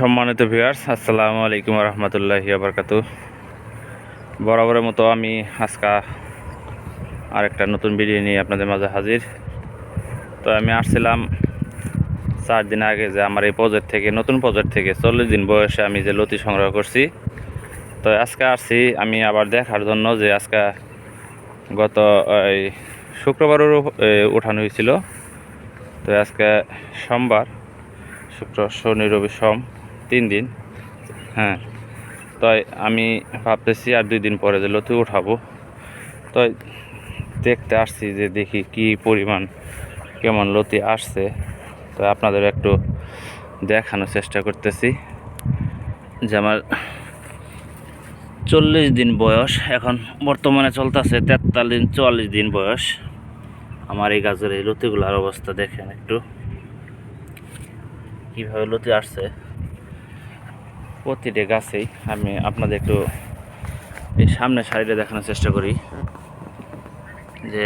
সম্মানিত ভিউয়ার্স আসসালামু আলাইকুম রহমতুল্লাহ আবরকাতু বরাবরের মতো আমি আজকা আরেকটা নতুন ভিডিও নিয়ে আপনাদের মাঝে হাজির। তো আমি আসছিলাম চার দিন আগে যে আমার এই প্রজেক্ট থেকে, নতুন প্রজেক্ট থেকে, চল্লিশ দিন বয়সে আমি যে লতি সংগ্রহ করছি। তো আজকে আসছি আমি আবার দেখার জন্য যে আজকে গত, এই শুক্রবারও উঠানো হয়েছিল। তো আজকে সোমবার, শুক্র, শনি, রবি, সোম তিন দিন। হ্যাঁ। তাই আমি ভাবতেছি আর দুই দিন পরে যে লতি উঠাবো। তো দেখতে আসছি যে দেখি কি পরিমাণ, কেমন লতি আসছে। তো আপনাদের একটু দেখানোর চেষ্টা করতেছি যে আমার চল্লিশ দিন বয়স, এখন বর্তমানে চলতেছে তেতাল্লিশ দিন চুয়াল্লিশ দিন বয়স। আমার এই গাছের এই লতিগুলোর অবস্থা দেখেন একটু। কীভাবে লতি আসছে। প্রতিটা গাছেই আমি আপনাদের একটু এই সামনের সাইডে দেখানোর চেষ্টা করি। যে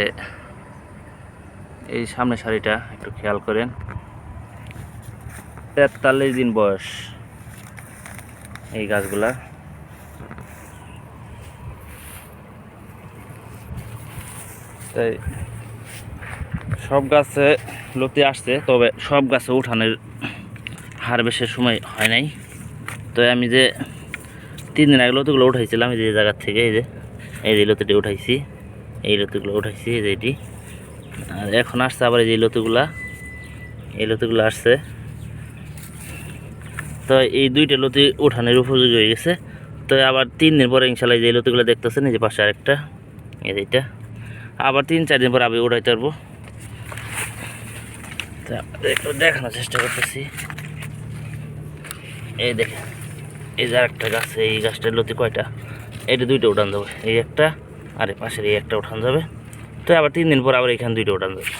এই সামনের শাড়িটা একটু খেয়াল করেন। তেতাল্লিশ দিন বয়স এই গাছগুলা। তাই সব গাছে লতি আসছে, তবে সব গাছে উঠানোর হারভেস্টের সময় হয় নাই। তো আমি যে তিন দিন আগে লতুগুলো উঠাইছিলাম, এই যে জায়গার থেকে, এই যে এই যে লতুটি উঠাইছি, এই লতিগুলো উঠাইছি, এই যে এটি। আর এখন আসছে আবার এই যে লতুগুলা, এই লতিগুলো আসছে। তো এই দুইটা লতি উঠানোর উপযোগী হয়ে গেছে। তো আবার তিন দিন পরে ইনশাল্লাহ এই যে লতিগুলো দেখতেছেন, এই যে পাশে আরেকটা, এই এইটা। আবার তিন, চার দিন পর আমি উঠাইতে পারব। দেখানোর চেষ্টা করতেছি। এই দেখেন। এই যে আরেকটা গাছ, এই গাছটার লতি কয়টা? এইটা দুইটা উঠান যাবে, এই একটা, আর এই পাশের এই একটা উঠান যাবে। তো আবার তিন দিন পর আবার এখানে দুইটা উঠান যাবে।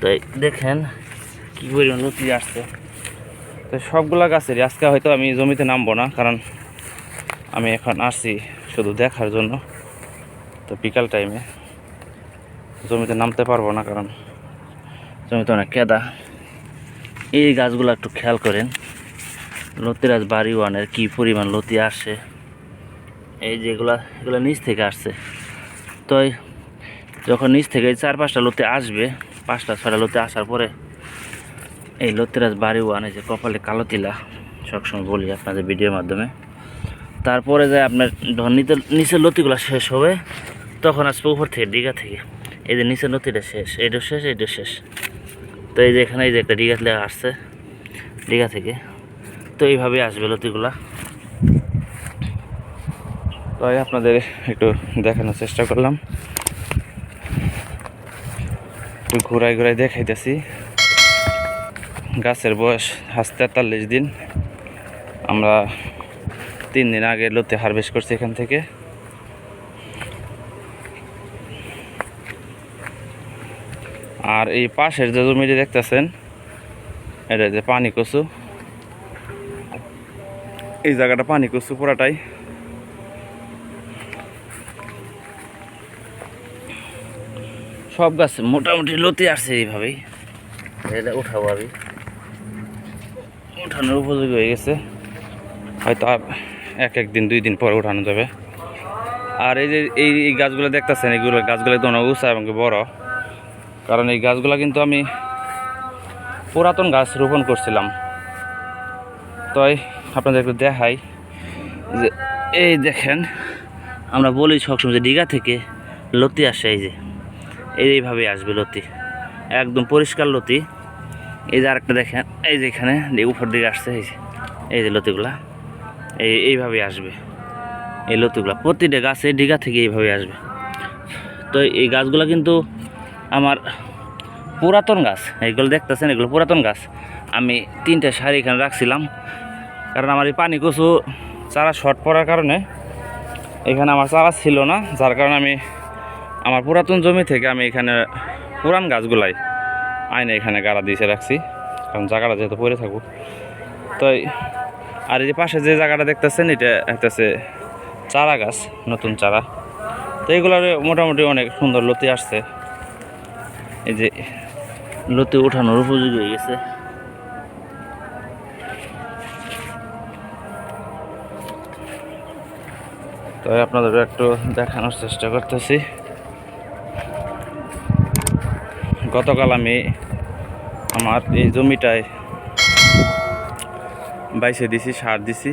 তো দেখেন কী পরিমাণ লতি আসছে। তো সবগুলা গাছেরই, আজকে হয়তো আমি জমিতে নামবো না, কারণ আমি এখন আসছি শুধু দেখার জন্য। তো বিকাল টাইমে জমিতে নামতে পারব না, কারণ জমিতে অনেক কেদা। এই গাছগুলো একটু খেয়াল করেন। লতিরাজ বাড়ি ওয়ানের কী পরিমাণ লতি আসে? এই যেগুলা এগুলো নিচ থেকে আসছে। তো যখন নিচ থেকে চার পাঁচটা লতি আসবে, পাঁচটা ছটা লতি আসার পরে এই লতিরাজ বাড়ি ওয়ানে যে কপালে কালো তিলা, সবসময় বলি আপনাদের ভিডিওর মাধ্যমে। তারপরে যে আপনার নিতে, নিচের লতিগুলো শেষ হবে, তখন আসবে উপর থেকে ডিগা থেকে। এই যে নিচের লতিটা শেষ, এইটা শেষ এইটা শেষ। তো এই যে এখানে এই যে একটা ডিগা আসছে ডিগা থেকে। তো এইভাবে আসবে লতিগুলা। তাই আপনাদের একটু দেখানোর চেষ্টা করলাম। ঘুরাই ঘুরাই দেখাইতেছি। গাছের বয়স আজ তেতাল্লিশ দিন। আমরা তিন দিন আগে লতি হারভেস্ট করছি এখান থেকে। আর এই পাশের যে জমিটি দেখতেছেন, এটা যে পানি কচু। এই জায়গাটা পানি কচু পুরাটাই। সব গাছ মোটামুটি লতি আসছে এইভাবেই। এটা উঠাবো আমি। উঠানোর উপযোগী হয়ে গেছে। হয়তো আর এক এক দিন, দুই দিন পরে উঠানো যাবে। আর এই যে এই গাছগুলো দেখতেছেন এইগুলো গাছগুলো একদম উঁচা এবং বড়। কারণ এই গাছগুলো কিন্তু আমি পুরাতন গাছ রোপণ করছিলাম। তাই আপনাদের একটু দেখাই যে এই দেখেন, আমরা বলি সবসময় যে দীঘা থেকে লতি আসে, এই যে এইভাবে আসবে লতি। একদম পরিষ্কার লতি। এই যে আরেকটা দেখেন, এই যে এখানে উপর দিকে আসছে, এই যে এই যে লতিগুলা, এই এইভাবে আসবে। এই লতিগুলা প্রতিটা গাছে ডিগা থেকে এইভাবে আসবে। তো এই গাছগুলো কিন্তু আমার পুরাতন গাছ এইগুলো দেখতেছেন, এগুলো পুরাতন গাছ। আমি তিনটে শাড়ি এখানে রাখছিলাম। কারণ আমার এই পানি কচু চারা শর্ট পড়ার কারণে এখানে আমার চারা ছিল না, যার কারণে আমি আমার পুরাতন জমি থেকে আমি এখানে পুরান গাছগুলাই আইনে এখানে গাড়া দিয়েছে, রাখছি। কারণ জায়গাটা যেহেতু পড়ে থাকুক। তো আর এই পাশে যে জায়গাটা দেখতেছেন, এটা একটা হচ্ছে চারা গাছ, নতুন চারা। তো এগুলোর মোটামুটি অনেক সুন্দর লতি আসছে। এই যে লতি উঠানোর উপযোগী হয়ে গেছে। তো আপনাদের একটু দেখানোর চেষ্টা করতেছি। গতকাল আমি আমার এই জমিটায় বাইসে দিছি, সার দিছি।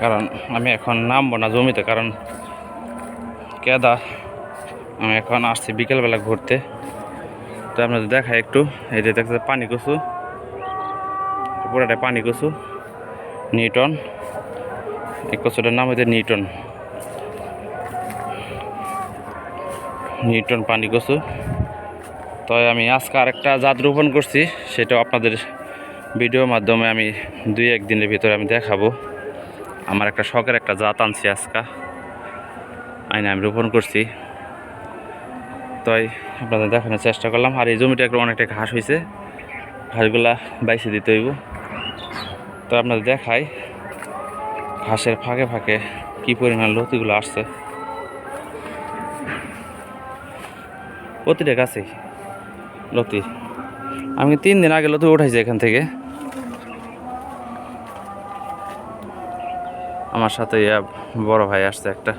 কারণ আমি এখন নামবো না জমিতে, কারণ কেদা, আমি এখন আসছি বিকেলবেলা ঘুরতে। তো আপনাদের দেখায় একটু, এই যে দেখতে পানি কচু। পুরাটা পানি কচু নিউটন এই কচুটার নাম হচ্ছে নিউটন নিউটন পানি কচু। তো আমি আজকে আরেকটা জাত রোপণ করছি, সেটাও আপনাদের ভিডিওর মাধ্যমে আমি দুই একদিনের ভিতরে আমি দেখাবো। আমার একটা শখের একটা জাত আনছি আজকা, আইনে আমি রোপণ করছি। তাই আপনাদের দেখানোর চেষ্টা করলাম, আর এই জমিটা একটু অনেকটা ঘাস হয়েছে, ঘাসগুলা বাইসে দিতে হইব। তো আপনাদের দেখাই ঘাসের ফাঁকে ফাঁকে কি পরিমাণ লতিগুলো আসছে। প্রতিটা গাছেই লতি। আমি তিন দিন আগে লতি উঠাইছি এখান থেকে। আমার সাথে ইয়া বড় ভাই আসছে একটা।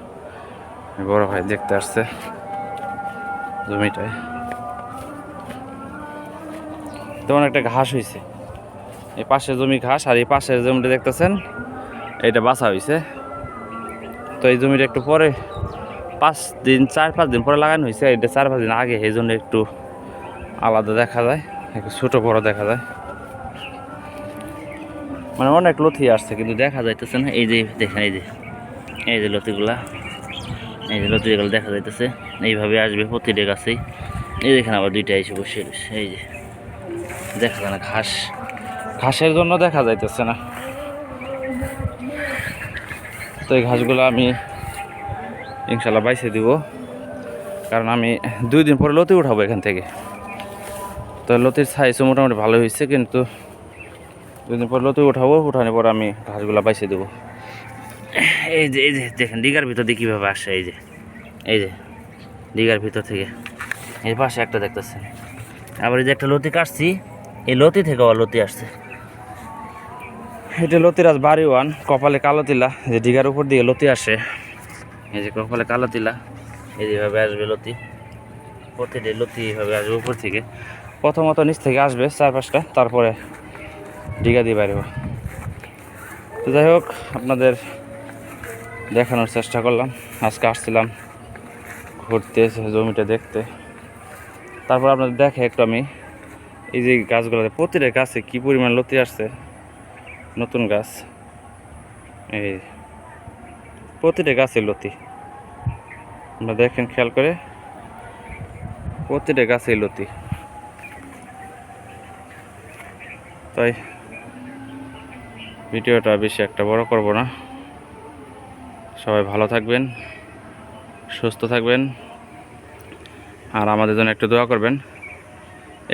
বড় ভাই দেখতে আসছে জমিটায়। তেমন একটা ঘাস হয়েছে এই পাশের জমি ঘাস আর এই পাশের জমিটা দেখতেছেন এটা বাসা হয়েছে তো এই জমিটা একটু পরে পাঁচ দিন, চার পাঁচ দিন পরে লাগানো হয়েছে এটা চার পাঁচ দিন আগে, এই জন্য একটু আলাদা দেখা যায়, একটু ছোটো বড় দেখা যায়। মানে অনেক লথি আসছে, কিন্তু দেখা যাইতেছে না। এই যে দেখেন, এই যে এই যে লতিগুলা, এই যে লতিগুলো দেখা যাইতেছে। এইভাবে আসবে প্রতিটা গাছেই। এই দেখেন আবার দুইটা এসে বসে এই যে, দেখা যায় না, ঘাস ঘাসের জন্য দেখা যাইতেছে না। তো এই ঘাসগুলো আমি ইনশাল্লাহ বাইসে দিব। কারণ আমি দুই দিন পরে লতি উঠাবো এখান থেকে। তো লতির সাইজও মোটামুটি ভালো হয়েছে কিন্তু দুই দিন পর লতি উঠাবো, উঠানোর পর আমি ঘাসগুলো বাইসে দেবো। এই যে এই যে, দেখেন, দিঘার ভিতর দিয়ে কীভাবে আসে এই যে এই যে, দিঘার ভিতর থেকে। এই পাশে একটা দেখতেছেন। আবার এই যে একটা লতি কাটছি, এই লতি থেকে আবার লতি আসছে। এটা লতিরাজ বাড়ি ওয়ান কপালে কালো তিলা, যে দিঘার উপর দিয়ে লতি আসে। এই যে কপালে কালো তিলা, এই যেভাবে আসবে লতি। প্রতিটি লতি এইভাবে আসবে উপর থেকে। প্রথমত নিচ থেকে আসবে চার পাঁচটা তারপরে দিঘা দিয়ে বাইরে তো যাই হোক, আপনাদের দেখানোর চেষ্টা করলাম। আজকে আসছিলাম ঘুরতে জমিটা দেখতে। তারপর আপনাদের দেখে একটু আমি এই যে গাছগুলোতে, প্রতিটা গাছে কী পরিমাণ লতি আসছে। নতুন গাছ। এই প্রতিটা গাছের লতি। আমরা দেখেন খেয়াল করে, প্রতিটা গাছের লতি। তাই ভিডিওটা বেশি একটা বড় করব না। সবাই ভালো থাকবেন, সুস্থ থাকবেন, আর আমাদের জন্য একটু দোয়া করবেন।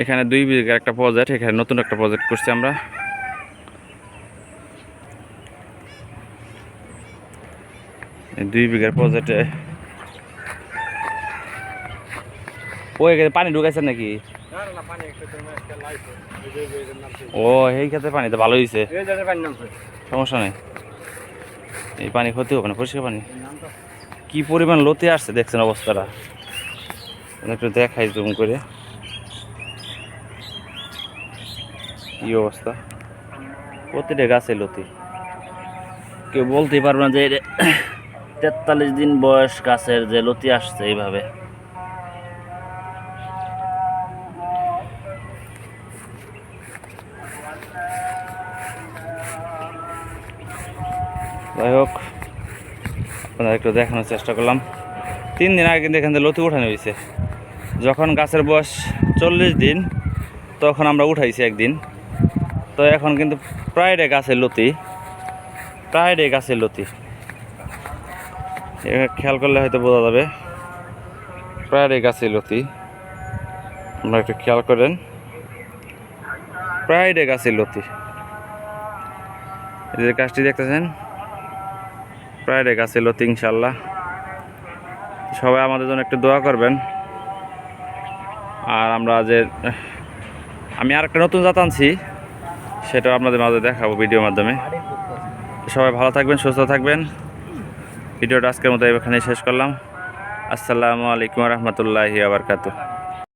এখানে দুই বিঘার একটা প্রজেক্ট এখানে নতুন একটা প্রজেক্ট করছি আমরা। দুই বিঘার প্রজেক্টে ওই এখানে পানি ঢুকাইছেন নাকি? ও এই ক্ষেত্রে পানি তো ভালো হয়েছে সমস্যা নেই। এই পানি ক্ষতি হবে না, পরিষ্কার পানি। কি পরিমাণ লতি আসছে দেখছেন অবস্থাটা? একটু দেখাই জুম করে। কি অবস্থা? প্রতিটা গাছে লতি। কেউ বলতেই পারবে না যে তেতাল্লিশ দিন বয়স গাছের যে লতি আসছে এইভাবে। যাই হোক, আপনাদের একটু দেখানোর চেষ্টা করলাম। তিন দিন আগে কিন্তু এখান থেকে লতি উঠানো হয়েছে। যখন গাছের বয়স চল্লিশ দিন, তখন আমরা উঠাইছি একদিন। তো এখন কিন্তু প্রায় গাছের লতি। প্রায় গাছের লতি। খেয়াল করলে হয়তো বোঝা যাবে। প্রায় ডে গাছের লতি আপনারা একটু খেয়াল করেন। প্রায় ডে গাছের লতি যে গাছটি দেখতেছেন? প্রায় গাছে লতি ইনশাল্লাহ সবাই আমাদের জন্য একটু দোয়া করবেন। আর আমরা যে, আমি আর একটা নতুন জাত আনছি, সেটাও আপনাদের মাঝে দেখাবো ভিডিওর মাধ্যমে। সবাই ভালো থাকবেন, সুস্থ থাকবেন। ভিডিওটা আজকের মতো এখানে শেষ করলাম। আসসালামু আলাইকুম রহমতুল্লাহি আবরকাতু